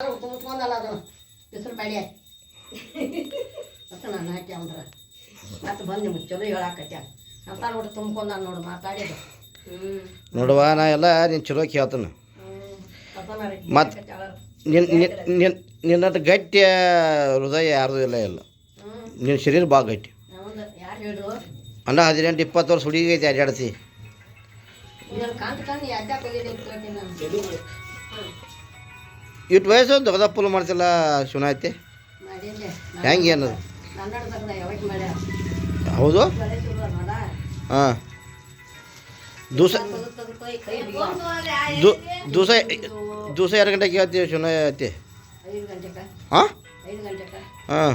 ತುಂಬ್ಕೊಂಡಲ್ಲ ಅದು. ಹೆಸರು ಬೇಳೆ ಮತ್ತು ನಾನು ಹಾಕಿ ಅಂದ್ರೆ ಮತ್ತೆ ಬಂದು ನಿಮ್ಗೆ ಚಲೋ ಹೇಳಾಕತ್ಯ ಅಂತ ನೋಡಿ ತುಂಬ್ಕೊಂಡ ನೋಡುವ ನಾ ಎಲ್ಲ ನೀನು ಚಲೋ ಕೇಳ್ತಾನೆ. ಮತ್ತು ಮತ್- ನಿನ್ನ ನಿನ್ನ ನಿನ್ನಟ್ಟು ಗಟ್ಟಿ ಹೃದಯ ಯಾರ್ದು ಇಲ್ಲ ಇಲ್ಲ ನಿನ್ನ ಶರೀರ ಭಾಳ ಗಟ್ಟಿ. ಅಣ್ಣ ಹದಿನೆಂಟು ಇಪ್ಪತ್ತು ವರ್ಷ ಹುಡುಗಿ ಐತಿ ಅಡ್ಡಾಡ್ತಿ ಇಟ್ಟು ವಯಸ್ಸು ದೊಡ್ಡದಪ್ಪಲು ಮಾಡ್ತಿಲ್ಲ ಶಿವನ ಐತಿ ಹೆಂಗೆ ಏನದು ಹೌದು? ಹಾಂ. ದಿವಸ ತೆಗ್ದು ತೆಗ್ದು ಕೈ ಕೈ ಬಿಗಿ. ದು ದಿವಸ ದಿವಸ ಎರಡು ಗಂಟೆಗೆ ಕೇಳ್ತೀವಿ ಶಿವನ ಐತಿ ಹಾಂ? ಹಾಂ.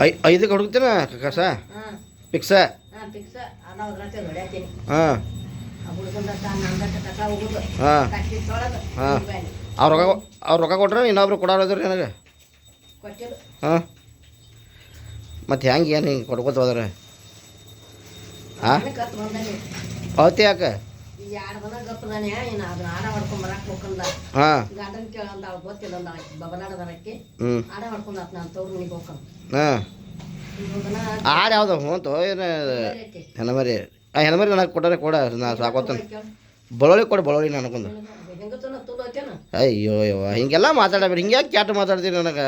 ಐ ಐದಕ್ಕೆ ಹುಡುಕ್ತೀನ ಕಸ? ಹಾಂ. ಫಿಕ್ಸ ಹಾಂ. ಹಾಂ. ಹಾಂ. ಅವ್ರು ರೊಕ್ಕ ಅವ್ರು ರೊಕ್ಕ ಕೊಟ್ರೆ ಇನ್ನೊಬ್ರು ಕೊಡೋದ್ರಿ ನನಗೆ. ಹಾಂ. ಮತ್ತೆ ಹೆಂಗೆ ಏನು ಹಿಂಗೆ ಕೊಡ್ಕೊತ ಹೋದ್ರೆ? ಹಾಂ? ಅವತ್ತೆ ಯಾಕೆ? ಹಾಂ. ಹಾಂ. ಆಡು ಯಾವ್ದು ಹ್ಞೂ ಏನು ಐತಿ. ಹೆಣಮರಿ. ಹೆಣಮರಿ ನನಗೆ ಕೊಟ್ಟರೆ ಕೊಡ, ನಾ ಸಾಕೋತಾನೆ. ಬಳೋಳಿ ಕೊಡ ಬಳೋಳಿ ನನಗೊಂದು. ಅಯ್ಯೋ ಅಯ್ಯೋ, ಹಿಂಗೆಲ್ಲ ಮಾತಾಡಬೇಡಿ ಹಿಂಗೆ ಕ್ಯಾಟ್ ಮಾತಾಡ್ತೀರಿ ನನಗೆ?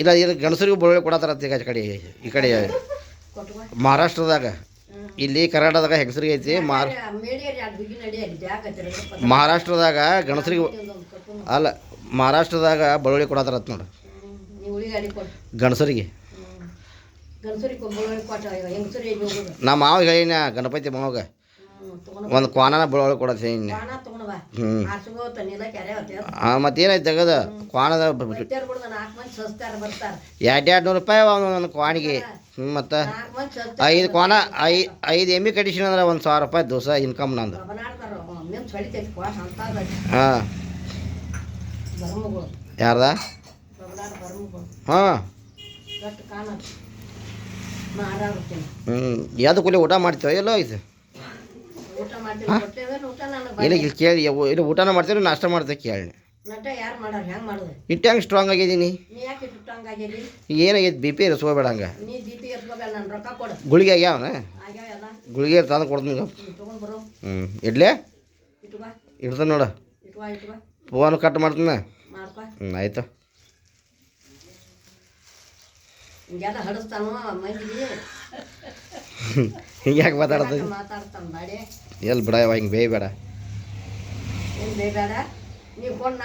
ಇಲ್ಲ ಇದು ಗಣಸರಿಗೂ ಬಳೋಳಿ ಕೊಡತ್ತಾರ ಈ ಕಡೆ ಈ ಕಡೆ. ಮಹಾರಾಷ್ಟ್ರದಾಗ, ಇಲ್ಲಿ ಕರ್ನಾಟಕದಾಗ ಹೆಂಗಸರಿಗೆ ಐತಿ ಜಾಗತ್ತಿರ ಮಹಾರಾಷ್ಟ್ರದಾಗ ಗಣಸರಿಗೆ ಅಲ್ಲ, ಮಹಾರಾಷ್ಟ್ರದಾಗ ಬಳೋಳಿ ಕೊಡತ್ತಾರತ್ ನೋಡಿ. ನೀವು ನಮ್ಮ ಮಾವ ಹೇಳಿನ ಗಣಪತಿ ಮಾವಾಗ. ಒಂದು ಕ್ವಾನನ ಬಳ್ಳೊಳ್ಳಿ ಕೊಡತ್ತೆ ಹೇಳಿನ. ಹ್ಞೂ ಹಾಂ ಮತ್ತೇನಾಯ್ತು ತೆಗದ? ಬರ್ತಾರ. ಎರಡು ಎರಡು ನೂರು ರೂಪಾಯಿ ಒಂದು ಕ್ವಾಣಿಗೆ. ಹ್ಞೂ ಮತ್ತು ಐದು ಕ್ವಾನ ಐ ಐದು ಎಮ್ಮಿ ಕಡಿಷನ್ ಅಂದ್ರೆ ಒಂದು ಸಾವಿರ ರೂಪಾಯಿ ದಿವಸ ಇನ್ಕಮ್ ನಂದು. ಹಾಂ. ಯಾರ್ದ? ಹಾಂ. ಹ್ಞೂ ಯಾವ್ದು ಕೂಲಿ ಊಟ ಮಾಡ್ತೇವೆ ಎಲ್ಲೋ ಇದು. ಇಲ್ಲ ಇಲ್ಲಿ ಕೇಳಿ ಇಲ್ಲಿ ಊಟನ ಮಾಡ್ತೀವಿ ನಾಷ್ಟ ಮಾಡ್ತೀವಿ ಕೇಳಿ. ಇಟ್ಟ ಹೆಂಗೆ ಸ್ಟ್ರಾಂಗ್ ಆಗಿದ್ದೀನಿ ಏನಾಗೈತೆ ಬಿ ಪಿ ಇರಿಸ್ಕೋಬೇಡ ಹಂಗೆ. ಗುಳಿಗೆ ಆಗ್ಯಾವನ ಗುಳಿಗೆ ತಂದು ಕೊಡ್ತೀನಿ ಹ್ಞೂ ಇಡ್ಲೇ? ಇಡ್ತಾನೆ ನೋಡು. ಫೋನ್ ಕಟ್ ಮಾಡ್ತೀನಿ. ಹ್ಞೂ ಆಯಿತು. ಹಿಂಗೆಲ್ಲ ಹಡಿಸ್ತಾನು ಮಂದಿಗೆ ಹಿಂಗೆ ಯಾಕೆ ಮಾತಾಡ್ತಾನೆ ಬಾಡಿ. ಎಲ್ಲಿ ಬಿಡ ಹಿಂಗೆ ಬೇಯಬೇಡ ಏನು ಬೇಡ? ನೀವು ಕೊಂಡು